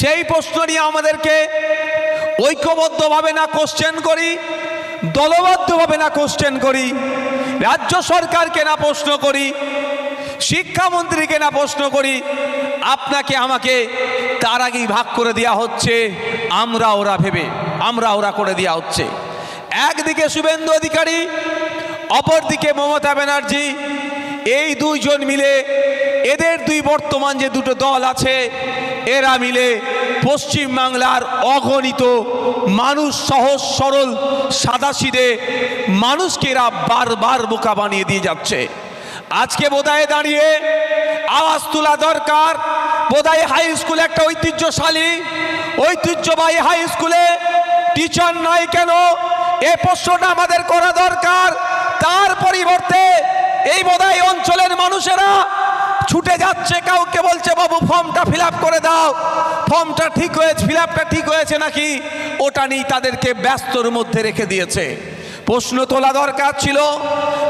সেই প্রশ্ন নিয়ে আমাদেরকে ঐক্যবদ্ধভাবে না কোশ্চেন করি, দলবদ্ধভাবে না কোশ্চেন করি, রাজ্য সরকারকে না প্রশ্ন করি, শিক্ষামন্ত্রীকে না প্রশ্ন করি, আপনাকে আমাকে তার আগেই ভাগ করে দেওয়া হচ্ছে, আমরা ওরা ভেবে, আমরা ওরা করে দেওয়া হচ্ছে। একদিকে শুভেন্দু অধিকারী, অপরদিকে মমতা ব্যানার্জি, এই দুইজন মিলে এদের দুই বর্তমান যে দুটো দল আছে এরা মিলে পশ্চিম বাংলার অগণিত মানুষ, সহজ, সরল সাদাসিদে মানুষকে এরা বারবার বোকা বানিয়ে দিয়ে যাচ্ছে। আজকে বোধহয় দাঁড়িয়ে আওয়াজ তোলা দরকার। বোধহয় হাই স্কুল একটা ঐতিহ্যশালী, ঐতিহ্যবাহী হাই স্কুলে টিচার নাই কেন? এ প্রশ্নটা আমাদের করা দরকার। তার পরিবর্তে এই বোধহয় অঞ্চলের মানুষেরা ছুটে যাচ্ছে কাউকে বলছে, বাবু, ফর্মটা ফিল করে দাও। ফর্মটা ঠিক হয়েছে ফিল ঠিক হয়েছে নাকি? ওটা নিয়ে তাদেরকে ব্যস্তর মধ্যে রেখে দিয়েছে। প্রশ্ন তোলা দরকার ছিল।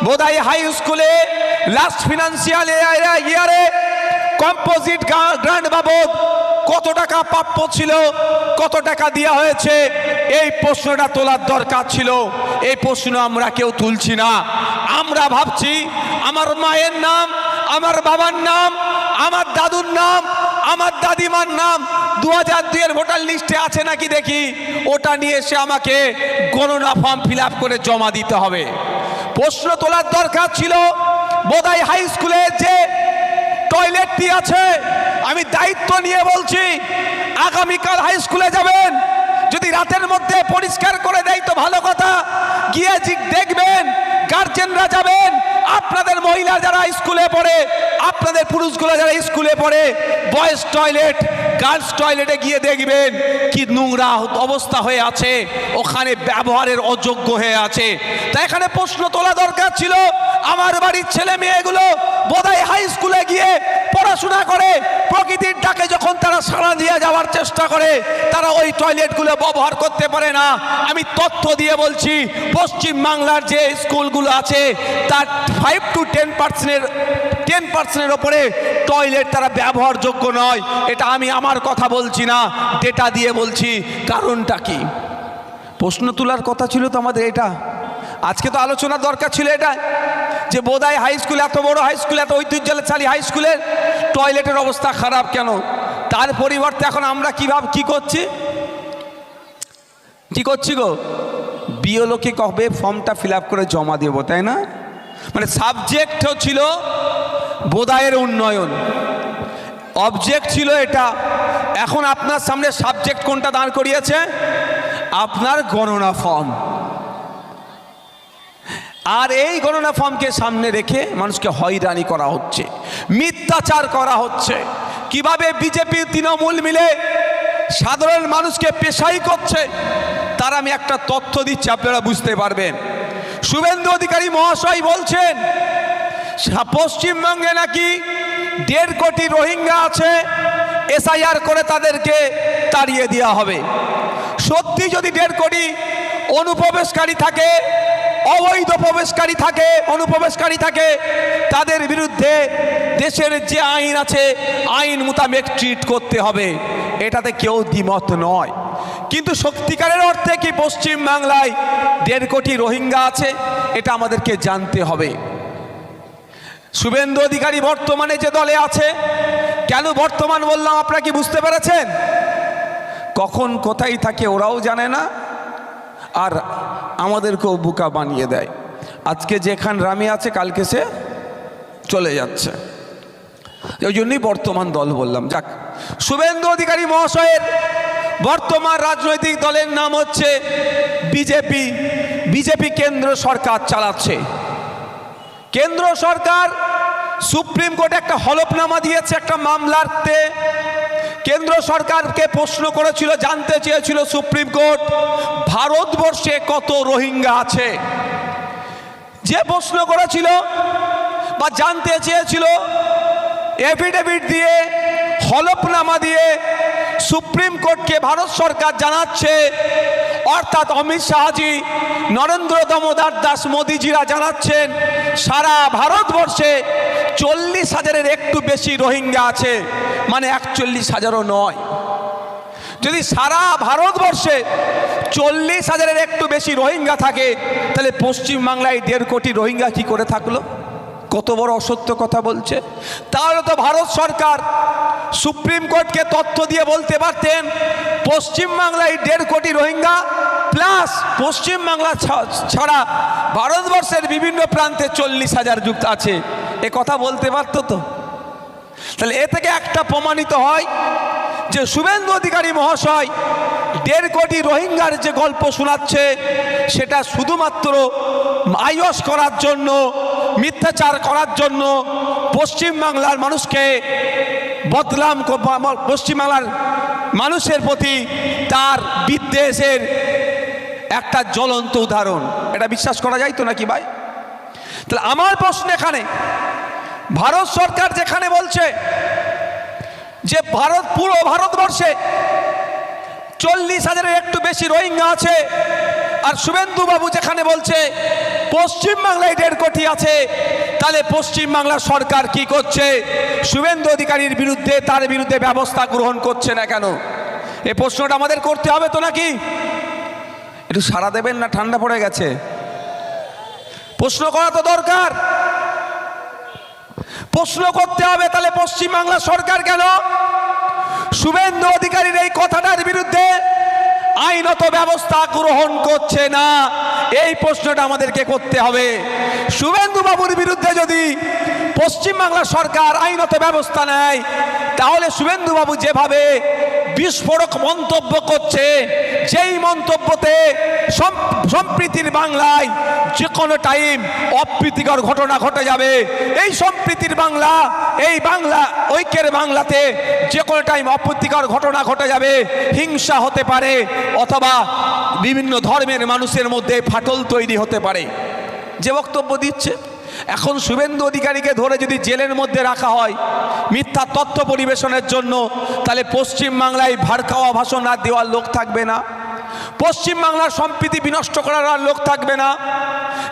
বোধাই হাই স্কুলে লাস্ট ফিনান্সিয়াল ইয়ারে কম্পোজিট গ্রান্ট বাবদ কত টাকা প্রাপ্য ছিল, কত টাকা দেওয়া হয়েছে? এই প্রশ্নটা তোলার দরকার ছিল। এই প্রশ্ন আমরা কেউ তুলছি না। আমরা ভাবছি, আমার মায়ের নাম আমার বাবার নাম, আমার দাদুর নাম, আমার দাদিমার নাম দু হাজার দুইয়ের ভোটার লিস্টে আছে নাকি দেখি? ওটা নিয়ে এসে আমাকে গণনা ফর্ম ফিল করে জমা দিতে হবে। প্রশ্ন তোলার দরকার ছিল বোধহয় হাই স্কুলে যে টয়লেটটি আছে, আমি দায়িত্ব নিয়ে বলছি, আগামীকাল হাই স্কুলে যাবেন। যদি রাতের মধ্যে পরিষ্কার করে দেয় তো ভালো কথা, গিয়ে পড়ে বয়েজ টয়লেট গার্লস টয়লেটে গিয়ে দেখবেন কি নোংরা অবস্থা হয়ে আছে, ওখানে ব্যবহারের অযোগ্য হয়ে আছে। তা এখানে প্রশ্ন তোলা দরকার ছিল, আমার বাড়ির ছেলে মেয়েগুলো বোধহয় হাই স্কুলে গিয়ে পড়াশোনা করে, প্রকৃতির ডাকে যখন তারা সাড়া দিয়ে যাওয়ার চেষ্টা করে, তারা ওই টয়লেটগুলো ব্যবহার করতে পারে না। আমি তথ্য দিয়ে বলছি, পশ্চিম বাংলার যে স্কুলগুলো আছে, তার ফাইভ টু টেন পার্সেন্টের টেন পার্সেন্টের ওপরে টয়লেট তারা ব্যবহারযোগ্য নয়। এটা আমি আমার কথা বলছি না ডেটা দিয়ে বলছি। কারণটা কি? প্রশ্ন তোলার কথা ছিল তো আমাদের এটা। আজকে তো আলোচনার দরকার ছিল এটা। যে বোধহয় হাই স্কুল এত বড় হাই স্কুল এত ঐতিহ্যশালী হাই স্কুলের টয়লেটের অবস্থা খারাপ কেন? তার পরিবর্তে এখন আমরা কীভাবে কি করছি? কি করছি গো? বিওলোকে কবে ফর্মটা ফিল করে জমা দেবো, তাই না? মানে সাবজেক্ট ছিল বোধায়ের উন্নয়ন। অবজেক্ট ছিল এটা। এখন আপনার সামনে সাবজেক্ট কোনটা দাঁড় করিয়েছে? আপনার গণনা ফর্ম আর এই গণনা ফর্মকে সামনে রেখে মানুষকে হয়রানি করা হচ্ছে, মিথ্যাচার করা হচ্ছে। কীভাবে বিজেপি তৃণমূল মিলে সাধারণ মানুষকে পেশাই করছে, তার আমি একটা তথ্য দিচ্ছি, আপনারা বুঝতে পারবেন। শুভেন্দু অধিকারী মহাশয় বলছেন পশ্চিমবঙ্গে নাকি দেড় কোটি রোহিঙ্গা আছে, এসআইআর করে তাদেরকে তাড়িয়ে দেওয়া হবে। সত্যি যদি দেড় কোটি অনুপ্রবেশকারী থাকে অবৈধ প্রবেশকারী থাকে, অনুপ্রবেশকারী থাকে, তাদের বিরুদ্ধে দেশের যে আইন আছে, আইন মোতাবেক ট্রিট করতে হবে। এটাতে কেউ দ্বিমত নয়। কিন্তু সত্যিকারের অর্থে কি পশ্চিম বাংলায় দেড় কোটি রোহিঙ্গা আছে, এটা আমাদেরকে জানতে হবে। শুভেন্দু অধিকারী বর্তমানে যে দলে আছে, কেন বর্তমান বললাম আপনারা কি বুঝতে পেরেছেন? কখন কোথায় থাকে ওরাও জানে না। আর আমাদেরকেও বোকা বানিয়ে দেয়। আজকে যেখান রামে আছে, কালকে সে চলে যাচ্ছে। ওই জন্যই বর্তমান দল বললাম। যাক, শুভেন্দু অধিকারী মহাশয়ের বর্তমান রাজনৈতিক দলের নাম হচ্ছে বিজেপি। বিজেপি কেন্দ্র সরকার চালাচ্ছে। কেন্দ্র সরকার সুপ্রিম কোর্টে একটা হলফনামা দিয়েছে, একটা মামলাতে কেন্দ্র সরকারকে প্রশ্ন করেছিল, জানতে চেয়েছিল সুপ্রিম কোর্ট, ভারতবর্ষে কত রোহিঙ্গা আছে? যে প্রশ্ন করেছিল বা জানতে চেয়েছিল এফিডেভিট দিয়ে, হলফনামা দিয়ে সুপ্রিম কোর্টকে ভারত সরকার জানাচ্ছে, অর্থাৎ অমিত শাহজি, নরেন্দ্র দামোদর দাস মোদিজিরা জানাচ্ছেন, সারা ভারতবর্ষে চল্লিশ হাজারের একটু বেশি রোহিঙ্গা আছে। মানে একচল্লিশ হাজারও নয়। যদি সারা ভারতবর্ষে চল্লিশ হাজারের একটু বেশি রোহিঙ্গা থাকে, তাহলে পশ্চিমবাংলায় দেড় কোটি রোহিঙ্গা কি করে থাকল? কত বড় অসত্য কথা বলছে। তাহলে তো ভারত সরকার সুপ্রিম কোর্টকে তথ্য দিয়ে বলতে পারতেন, পশ্চিমবাংলায় দেড় কোটি রোহিঙ্গা, প্লাস পশ্চিমবাংলা ছাড়া ভারতবর্ষের বিভিন্ন প্রান্তে চল্লিশ হাজার যুক্ত আছে। এ কথা বলতে পারতো তো? তাহলে এ থেকে একটা প্রমাণিত হয় যে শুভেন্দু অধিকারী মহাশয় দেড় কোটি রোহিঙ্গার যে গল্প শোনাচ্ছে, সেটা শুধুমাত্র আয়স করার জন্য, মিথ্যাচার করার জন্য পশ্চিমবাংলার মানুষকে বদলাম পশ্চিমবাংলার মানুষের প্রতি তার বিদ্বেষের একটা জ্বলন্ত উদাহরণ। এটা বিশ্বাস করা যায় তো নাকি ভাই? তাহলে আমার প্রশ্ন এখানে ভারত সরকার যেখানে বলছে যে ভারত, পুরো ভারতবর্ষে চল্লিশ হাজারের একটু বেশি রোহিঙ্গা আছে। আর শুভেন্দু বাবু যেখানে বলছে পশ্চিমবাংলায় দেড় কোটি আছে, তাহলে পশ্চিমবাংলার সরকার কি করছে? শুভেন্দু অধিকারীর বিরুদ্ধে, তার বিরুদ্ধে ব্যবস্থা গ্রহণ করছে না কেন? এই প্রশ্নটা আমাদের করতে হবে তো নাকি? একটু সারা দেবেন না? ঠান্ডা পড়ে গেছে। প্রশ্ন করা তো দরকার। প্রশ্ন করতে হবে, তাহলে পশ্চিমবাংলা সরকার কেন শুভেন্দু অধিকারীর এই কথাটার বিরুদ্ধে আইনত ব্যবস্থা গ্রহণ করছে না? এই প্রশ্নটা আমাদেরকে করতে হবে। শুভেন্দু বাবুর বিরুদ্ধে যদি পশ্চিমবাংলা সরকার আইনত ব্যবস্থা নেয়, তাহলে শুভেন্দু বাবু যেভাবে বিস্ফোরক মন্তব্য করছে যেই মন্তব্যতে সম- সম্প্রীতির বাংলায় যে কোনো টাইম অপ্রীতিকর ঘটনা ঘটে যাবে, এই সম্প্রীতির বাংলা, এই বাংলা, ঐক্যের বাংলাতে যে কোনো টাইম অপ্রীতিকর ঘটনা ঘটে যাবে, হিংসা হতে পারে অথবা বিভিন্ন ধর্মের মানুষের মধ্যে ফাটল তৈরি হতে পারে। যে বক্তব্য দিচ্ছে, এখন শুভেন্দু অধিকারীকে ধরে যদি জেলের মধ্যে রাখা হয়, মিথ্যা তথ্য পরিবেশনের জন্য, তাহলে পশ্চিম বাংলায় ভাড় খাওয়া ভাষণ আর দেওয়ার লোক থাকবে না। পশ্চিম বাংলার সম্প্রীতি বিনষ্ট করার আর লোক থাকবে না।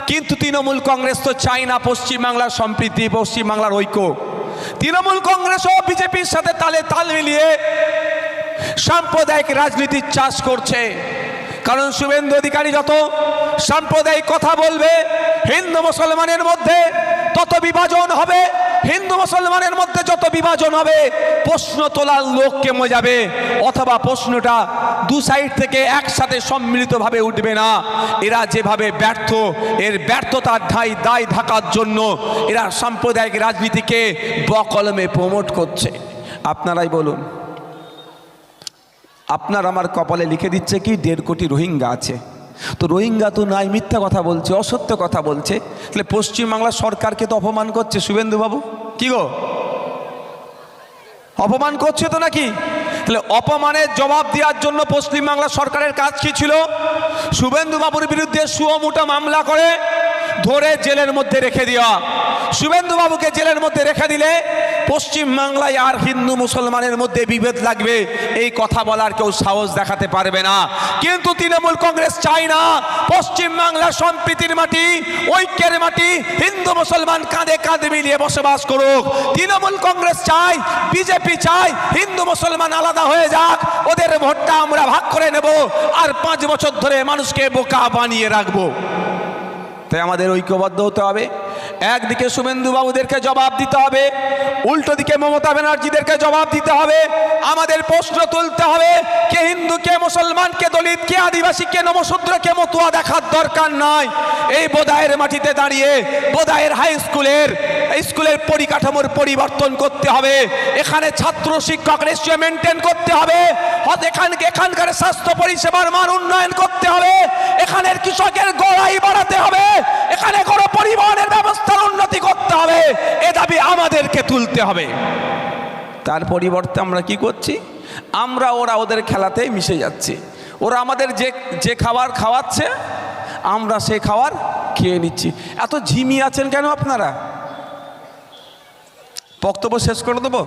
কিন্তু তৃণমূল কংগ্রেস তো চাই না পশ্চিম বাংলার সম্প্রীতি পশ্চিম বাংলার ঐক্য। তৃণমূল কংগ্রেস ও বিজেপির সাথে তালে তাল মিলিয়ে সাম্প্রদায়িক রাজনীতির চাষ করছে। কারণ শুভেন্দু অধিকারী যত সাম্প্রদায়িক কথা বলবে, হিন্দু মুসলমানের মধ্যে তত বিভাজন হবে, হিন্দু মুসলমানের মধ্যে যত বিভাজন হবে, প্রশ্ন তোলার লোক কেমে যাবে অথবা প্রশ্নটা দু সাইড থেকে একসাথে সম্মিলিতভাবে উঠবে না। এরা যেভাবে ব্যর্থ, এর ব্যর্থতার ঢাই দায় ঢাকার জন্য এরা সাম্প্রদায়িক রাজনীতিকে বকলমে প্রমোট করছে। আপনারাই বলুন, আপনার আমার কপালে লিখে দিচ্ছে কি, দেড় কোটি রোহিঙ্গা আছে। তো রোহিঙ্গা তো নাই, মিথ্যা কথা বলছে, অসত্য কথা বলছে। তাহলে পশ্চিমবাংলার সরকারকে তো অপমান করছে শুভেন্দুবাবু? কি গো? অপমান করছে তো নাকি? তাহলে অপমানের জবাব দেওয়ার জন্য পশ্চিমবাংলা সরকারের কাজ কি ছিল? শুভেন্দু বাবুর বিরুদ্ধে সুয়মুটা মামলা করে ধরে জেলের মধ্যে রেখে দেওয়া। শুভেন্দু বাবুকে জেলের মধ্যে রেখে দিলে পশ্চিম বাংলায় আর হিন্দু মুসলমানের মধ্যে বিভেদ লাগবে, এই কথা বলার কেউ সাহস দেখাতে পারবে না। কিন্তু তৃণমূল কংগ্রেস চায় না, পশ্চিম বাংলার সম্প্রীতির মাটি, ঐক্যের মাটি, হিন্দু মুসলমান কাঁধে কাঁধে মিলিয়ে বসবাস করুক। তৃণমূল কংগ্রেস চায়, বিজেপি চায়, হিন্দু মুসলমান আলাদা হয়ে যাক, ওদের ভোটটা আমরা ভাগ করে নেব, আর পাঁচ বছর ধরে মানুষকে বোকা বানিয়ে রাখব। তাই আমাদের ঐক্যবদ্ধ হতে হবে। একদিকে শুভেন্দু বাবুদেরকে জবাব দিতে হবে, উল্টো দিকে মমতা ব্যানার্জিদেরকে জবাব দিতে হবে, আমাদের প্রশ্ন তুলতে হবে, কে হিন্দু, কে মুসলমান, কে দলিত, কে আদিবাসী, কে নমশূদ্র, কে মতুয়া দেখার দরকার নয় এই বোদায়ের মাটিতে দাঁড়িয়ে বোদায়ের হাই স্কুলের স্কুলের পরিকাঠামোর পরিবর্তন করতে হবে, এখানে ছাত্র, শিক্ষক রেশিও মেনটেন করতে হবে হয়তো এখানকে এখানকার স্বাস্থ্য পরিষেবার মান উন্নয়ন করতে হবে, এখানের কৃষকের গড়াই বাড়াতে হবে এখানে কোনো পরিবহনের ব্যবস্থার উন্নতি করতে হবে। এ দাবি আমাদেরকে তুলতে হবে। তার পরিবর্তে আমরা কি করছি? আমরা ওরা ওদের খেলাতে মিশে যাচ্ছি। ওরা আমাদের যে যে খাবার খাওয়াচ্ছে, আমরা সে খাবার খেয়ে নিচ্ছি। এত ঝিমি আছেন কেন আপনারা? বক্তব্য শেষ করে দেবো?